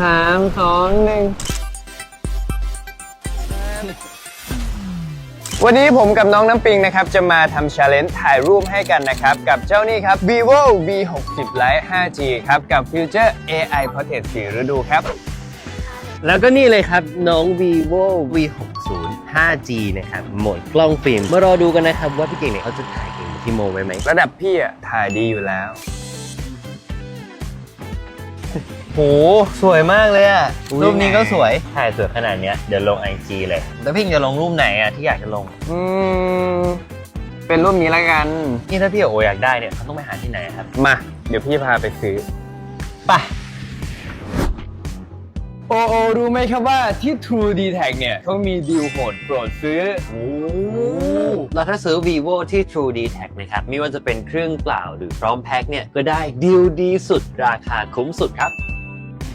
สามสองหนึ่งวันนี้ผมกับน้องน้ำปิงนะครับ จะมาทำชาเลนจ์ถ่ายรูปให้กันนะครับ กับเจ้านี่ครับ vivo v 6 0 Lite 5G ครับ กับ Future AI Portrait 4ฤดูครับ แล้วก็นี่เลยครับน้อง vivo v 6 0 5G นะครับโหมดกล้องฟิล์มมารอดูกันนะครับ ว่าพี่เก่งเนี่ยเขาจะถ่ายเก่งเหมือนพี่โมไว้ไหมระดับพี่อะถ่ายดีอยู่แล้ว โห สวยมากเลยอะรูปนี้ก็สวย ถ่ายสวยขนาดเนี้ยเดี๋ยวลงไอจีเลย แล้วพี่จะลงรูปไหนอะที่อยากจะลง อืมเป็นรูปนี้แล้วกัน นี่ถ้าพี่กับโออยากได้เนี่ยเขาต้องไปหาที่ไหนครับ มา เดี๋ยวพี่พาไปซื้อ ไป โอโอรู้ไหมครับว่าที่ True d t a c เนี่ยเขามีดีลโหดโปรดซื้อแล้วถ้าซื้อ vivo ที่ True d t a c นะครับ ไม่ว่าจะเป็นเครื่องเปล่าหรือพร้อมแพ็คเนี่ย ก็ได้ดีลดีสุดราคาคุ้มสุดครับ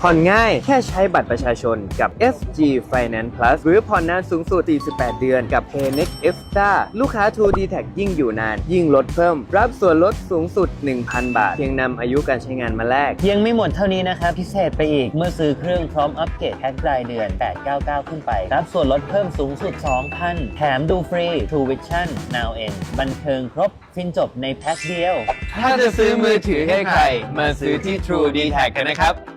ผ่อนง่ายแค่ใช้บัตรประชาชนกับ SG Finance Plus หรือผ่อนนานสูงสุด 48 เดือนกับ Paynex Extra ลูกค้า 2D Tag ยิ่งอยู่นาน ยิ่งลดเพิ่ม รับส่วนลดสูงสุด 1,000 บาท เพียงนำอายุการใช้งานมาแลก ยังไม่หมดเท่านี้นะครับ พิเศษไปอีก เมื่อซื้อเครื่องพร้อมอัปเกรดแพ็ครายเดือน 899 ขึ้นไป รับส่วนลดเพิ่มสูงสุด 2,000 แถมดูฟรี True Vision Now N บันเทิงครบฟินจบในแพ็คเดียว ถ้าจะซื้อมือถือให้ใคร มาซื้อที่ True d t a c กันนะครับ